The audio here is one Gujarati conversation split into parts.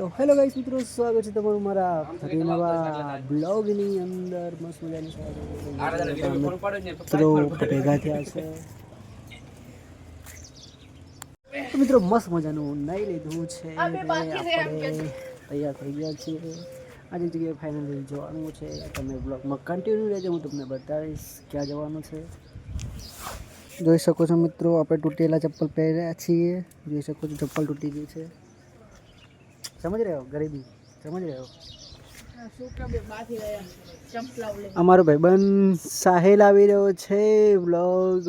તો હેલો ગાઈસ મિત્રો સ્વાગત છે તમારું મારા ફરી નવા બ્લોગની અંદર. મસ્ત મજાની સાથે મિત્રો. ભેગા થયા છે. તો મિત્રો મસ્ત મજાનું નહીં લીધું છે. આપણે તૈયાર થઈ ગયા છીએ. આજે જગ્યાએ ફાઇનલી જવાનું છે. તમે બ્લોગમાં કન્ટિન્યુ રહેજો હું તમને બતાવીશ ક્યાં જવાનું છે. જોઈ શકો છો મિત્રો આપણે તૂટેલા ચપ્પલ પહેર્યા છીએ. જોઈ શકો છો ચપ્પલ તૂટી ગઈ છે. સમજ રહ્યો ગરીબી? સમજ રહ્યો? અમારો ભાઈબંધ સાહેલ આવી રહ્યો છે બ્લોગ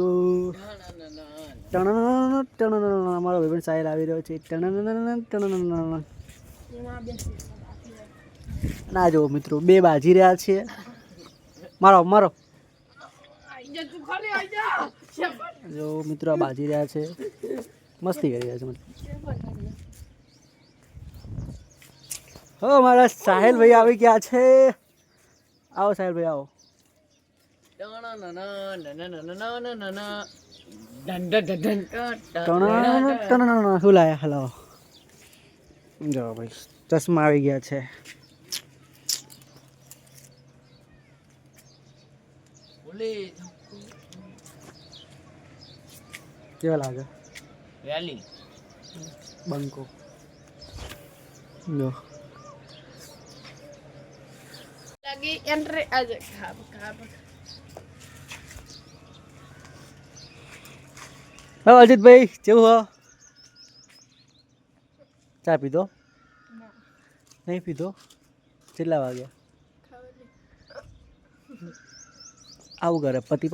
ટણ ટણ અમારો ભાઈબંધ સાહેલ આવી રહ્યો છે. ટણ ટણ ના જો મિત્રો બે બાજી રહ્યા છે. મારો મારો. જો મિત્રો બાજી રહ્યા છે. મસ્તી કરી રહ્યા છે હો મારા સાહેલ ભાઈ આવી ગયા છે. આવો સાહેલ ભાઈ આવો. શું લાયા? હલો. જો ભાઈ ચશ્મા આવી ગયા છે. કેવા લાગે? બંકો. જો. Lagi entry aja kap kap હવે અજીતભાઈ કેવું હો? ચા પીધો? નહીં પીધો? કેટલા વાગ્યા આવું કરે પતિ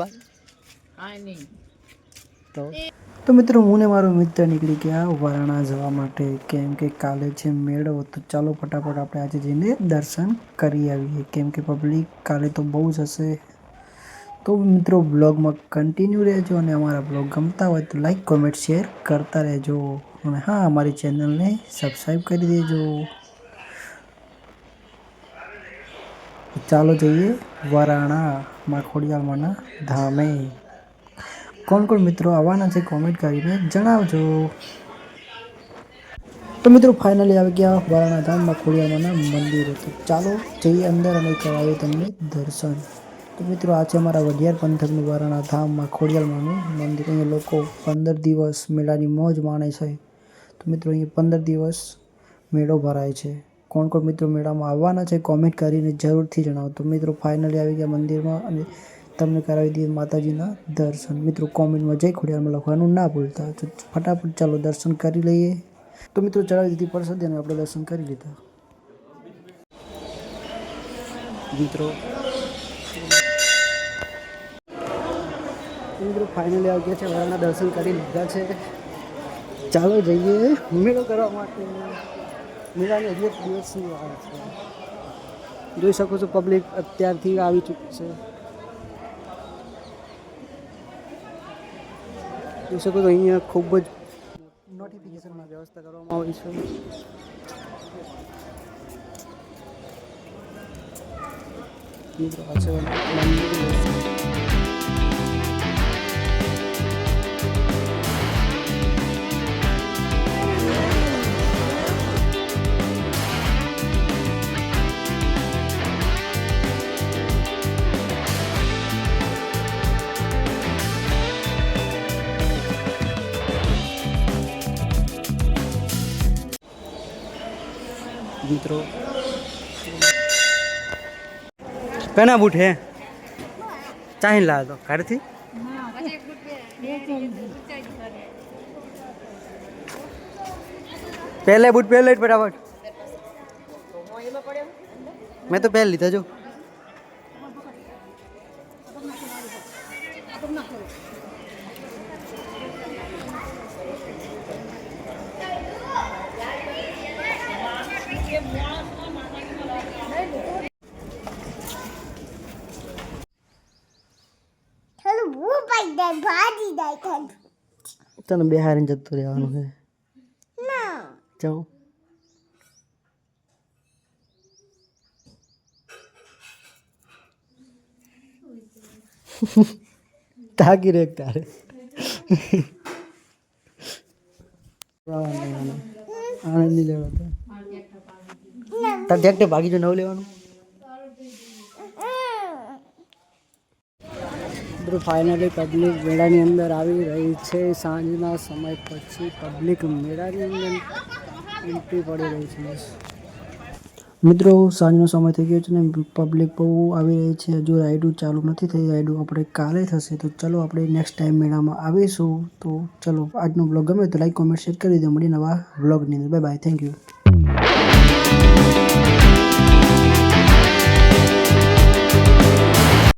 પાસે તો. તો મિત્રો, હું ને મારો મિત્ર નીકળી ગયા વારાણા જવા માટે. કેમ કે કાલે છે મેળો તો ચાલો ફટાફટ આપણે આજે જઈને દર્શન કરી આવીએ. કેમ કે પબ્લિક કાલે તો બહુ જ હશે. તો મિત્રો બ્લોગમાં કન્ટિન્યુ રહેજો અને અમારા બ્લોગ ગમતા હોય તો લાઈક કોમેન્ટ શેર કરતા રહેજો. અને હા, અમારી ચેનલને સબસ્ક્રાઈબ કરી દેજો. ચાલો જઈએ વરાણા માખોડિયામાંના ધામે. કોણ કોણ મિત્રો આવવાના છે કોમેન્ટ કરીને જણાવજો. તો મિત્રો ફાઇનલી આવી ગયા વારાણા ધામમાં ખોડિયામાના મંદિરે તો ચાલો જઈએ અંદર અને કરાવીએ તમને દર્શન. તો મિત્રો, આ છે અમારા વઢિયાર પંથકનું વારાણા ધામમાં ખોડિયાલમાનું મંદિર. અહીંયા લોકો પંદર દિવસ મેળાની મોજ માણે છે. તો મિત્રો, અહીંયા પંદર દિવસ મેળો ભરાય છે. કોણ કોણ મિત્રો મેળામાં આવવાના છે કોમેન્ટ કરીને જરૂરથી જણાવો. તો મિત્રો ફાઇનલી આવી ગયા મંદિરમાં અને તમને કરાવી દઈએ માતાજીના દર્શન. મિત્રો કોમેન્ટમાં જય ખોડિયારમાં લખવાનું ના ભૂલતા. ફટાફટ ચાલો દર્શન કરી લઈએ. તો મિત્રો ચડાવી દીધી પરસાદી અને આપણે દર્શન કરી લીધા. મિત્રો. મિત્રો ફાઇનલી આવી ગયા છે. વરાના દર્શન કરી લીધા છે. ચાલો જઈએ મેળો કરવા માટે. મેળાની હજી એક દિવસની વાત છે. જોઈ શકો છો પબ્લિક અત્યારથી આવી ચૂકી છે. જોઈ શકો તો અહીંયા ખૂબ જ નોટિફિકેશનમાં વ્યવસ્થા કરવામાં આવી છે. મિત્રો આ મિત્રો. પેના બૂટ હે? ચાહી લા તો, ઘરથી? પહેલે બૂટ પહેલે જ ફટાફટ. મેં તો પહેલ લીધા જો થોડું ભૂ પડી જાય ભાજી જાય થોડું તને બિહારીને જતું રહેવાનું છે. ના. જાઉં તાકી રે તારે. આનંદ નહીં લેવા તાર ઠેક ભાગી જો નવ લેવાનું. મિત્રો ફાઇનલી પબ્લિક મેળાની અંદર આવી રહી છે. સાંજના સમય પછી પબ્લિક મેળાની અંદર એન્ટ્રી પડી રહી છે. મિત્રો, સાંજનો સમય થઈ ગયો છે ને પબ્લિક બહુ આવી રહી છે. હજુ રાઇડું ચાલુ નથી થઈ રાઈડો આપણે કાલે થશે. તો ચલો આપણે નેક્સ્ટ ટાઈમ મેળામાં આવીશું. તો ચલો, આજનો બ્લોગ ગમે તો લાઈક કોમેન્ટ શેર કરી દો. મળી નવા બ્લોગની અંદર. Bye bye thank you